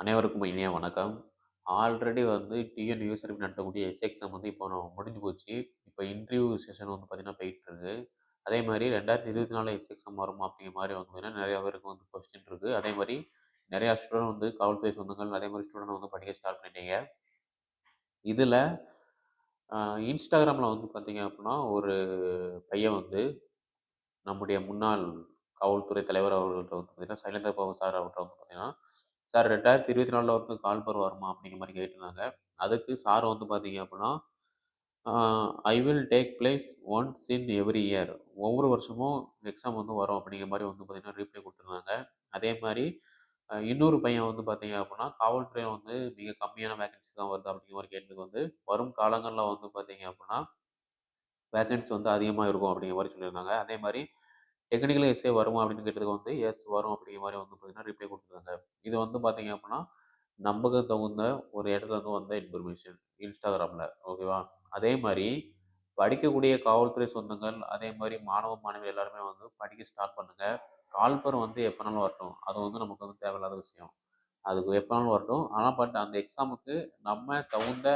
அனைவருக்கும் இனிய வணக்கம். ஆல்ரெடி வந்து டிஎன் யூஎஸ்ஆர்பி நடத்தக்கூடிய எஸ் எக்ஸாம் வந்து இப்போ முடிஞ்சு போச்சு. இப்போ இன்டர்வியூ செஷன் வந்து பார்த்திங்கன்னா போயிட்டுருக்கு. அதே மாதிரி ரெண்டாயிரத்தி இருபத்தி நாலு எஸ் எக்ஸாம் வருமா அப்படிங்கிற மாதிரி வந்து பார்த்தீங்கன்னா, நிறையா பேருக்கு வந்து கொஸ்டின் இருக்கு. அதே மாதிரி நிறையா ஸ்டூடெண்ட் வந்து காவல்துறை சொந்தங்கள், அதே மாதிரி ஸ்டூடெண்ட் வந்து படிக்க ஸ்டார்ட் பண்ணிட்டீங்க. இதில் இன்ஸ்டாகிராமில் வந்து பார்த்தீங்க அப்படின்னா, ஒரு பையன் வந்து நம்முடைய முன்னாள் காவல்துறை தலைவர் அவர்கள்ட்ட வந்து பார்த்தீங்கன்னா, சைலேந்திர பாபு சார் அவர்கிட்ட வந்து பார்த்தீங்கன்னா, "சார் 2024ல வந்து கால்பர் வருமா?" அப்படிங்கிற மாதிரி கேட்டிருந்தாங்க. அதுக்கு சார் வந்து பார்த்தீங்க அப்படின்னா, "I will take place once in every year." ஒவ்வொரு வருஷமும் எக்ஸாம் வந்து வரும் அப்படிங்கிற மாதிரி வந்து பார்த்தீங்கன்னா, ரிப்ளை கொடுத்துருந்தாங்க அதே மாதிரி இன்னொரு பையன் வந்து பார்த்தீங்க அப்படின்னா, "காவல்துறையில வந்து மிக கம்மியான வேகன்சி தான் வருது." அப்படிங்கிற மாதிரி கேட்டதுக்கு வந்து, "வரும் காலங்களில் வந்து பார்த்தீங்க அப்படின்னா, வேகன்சி வந்து அதிகமாக இருக்கும்." அப்படிங்கிற மாதிரி சொல்லியிருந்தாங்க. அதே மாதிரி டெக்னிக்கலி எஸ்ஏ வருமா அப்படின்னு கேட்டதுக்கு வந்து, "எஸ் வரும்." அப்படிங்கிற மாதிரி வந்து பார்த்தீங்கன்னா, ரிப்ளை கொடுத்துருக்காங்க இது வந்து பார்த்தீங்க அப்படின்னா, நம்பக தகுந்த ஒரு இடத்துல இருந்து வந்த இன்ஃபர்மேஷன் இன்ஸ்டாகிராமில் ஓகேவா? அதே மாதிரி படிக்கக்கூடிய காவல்துறை சொந்தங்கள், அதே மாதிரி மாணவ, மாணவி எல்லாருமே வந்து படிக்க ஸ்டார்ட் பண்ணுங்கள் கால்பர் வந்து எப்போனாலும் வரட்டும். அது வந்து நமக்கு வந்து தேவையில்லாத விஷயம். அதுக்கு எப்போனாலும் வரட்டும். ஆனால் பட் அந்த எக்ஸாமுக்கு நம்ம தகுந்த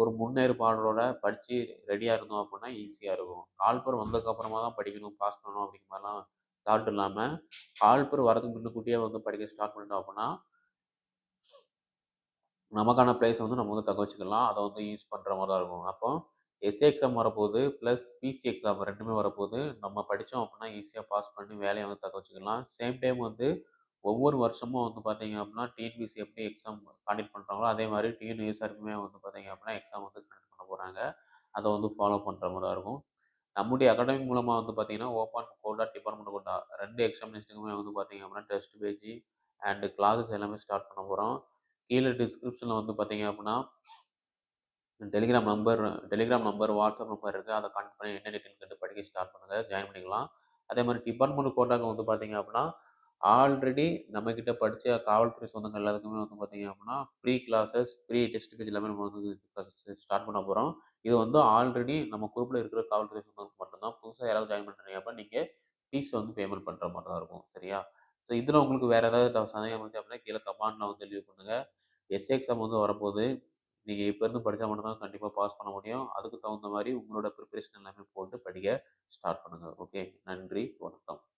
ஒரு முன்னேற்பாடோட படித்து ரெடியாக இருந்தோம் அப்படின்னா ஈஸியாக இருக்கும். கால்பர் வந்ததுக்கப்புறமா தான் படிக்கணும், பாஸ் பண்ணணும் அப்படிங்கிற மாதிரிலாம் தாட் இல்லாமல் கால்பர் வரதுக்கு முன்னுக்கூட்டியே வந்து படிக்க ஸ்டார்ட் பண்ணிட்டோம் அப்படின்னா நமக்கான ப்ளேஸ் வந்து நம்ம வந்து தக்க வச்சுக்கலாம். அதை வந்து யூஸ் பண்ணுற மாதிரி தான் இருக்கும். அப்போ எஸ்ஏ எக்ஸாம் வரப்போகுது ப்ளஸ் பிசி எக்ஸாம் ரெண்டுமே வரப்போது. நம்ம படித்தோம் அப்படின்னா ஈஸியாக பாஸ் பண்ணி வேலையை வந்து தக்க வச்சுக்கலாம். சேம் டைம் வந்து ஒவ்வொரு வருஷமும் வந்து பார்த்தீங்க அப்படின்னா, டிஎன்பிஎஸ்சி எப்படி எக்ஸாம் கண்டக்ட் பண்ணுறாங்களோ அதே மாதிரி டிஎன் வந்து பார்த்தீங்க அப்படின்னா, எக்ஸாம் வந்து கண்டக்ட் பண்ண போகிறாங்க அதை வந்து ஃபாலோ பண்ணுற மாதிரி தான் இருக்கும். நம்முடைய அகாடமி மூலமாக வந்து பார்த்தீங்கன்னா, ஓப்பன் கோட்டா, டிபார்ட்மெண்ட் கோட்டா ரெண்டு எக்ஸாமினேஷனுக்குமே வந்து பார்த்தீங்க அப்படின்னா, டெஸ்ட் பேட்ச் அண்டு கிளாஸஸ் எல்லாமே ஸ்டார்ட் பண்ண போகிறோம் கீழே டிஸ்கிரிப்ஷனில் வந்து பார்த்தீங்க அப்படின்னா, Telegram number Telegram number, WhatsApp number இருக்குது அதை கான்டாக்ட் பண்ணி என்ன டீட்டெயில் கேட்டு படிக்க ஸ்டார்ட் பண்ணுங்கள் ஜாயின் பண்ணிக்கலாம். அதே மாதிரி டிபார்ட்மெண்ட் கோட்டாக்கு வந்து பார்த்தீங்க அப்படின்னா, ஆல்ரெடி நம்மக்கிட்ட படித்த காவல்துறை சொந்தங்கள் எல்லாத்துக்குமே வந்து பார்த்தீங்க அப்படின்னா, free classes, free test page எல்லாமே நம்ம வந்து ஸ்டார்ட் பண்ண போகிறோம் இது வந்து ஆல்ரெடி நம்ம குரூப்பில் இருக்கிற காவல்துறை சொந்தங்களுக்கு மட்டும் தான். யாராவது ஜாயின் பண்ணுறீங்க நீங்கள் ஃபீஸ் வந்து பேமெண்ட் பண்ணுற மாதிரி தான் இருக்கும். சரியா? ஸோ இதில் உங்களுக்கு வேறு ஏதாவது சந்தேகம் இருந்துச்சு அப்படின்னா, கீழே கமாண்டில் வந்து லீவ் பண்ணுங்கள் எஸ்ஏ எக்ஸாம் வந்து வரப்போது. நீங்கள் இப்போருந்து இருந்து மட்டும்தான் கண்டிப்பாக பாஸ் பண்ண முடியும். அதுக்கு தகுந்த மாதிரி உங்களோட ப்ரிப்பரேஷன் எல்லாமே போட்டு படிக்க ஸ்டார்ட் பண்ணுங்கள் ஓகே. நன்றி. வணக்கம்.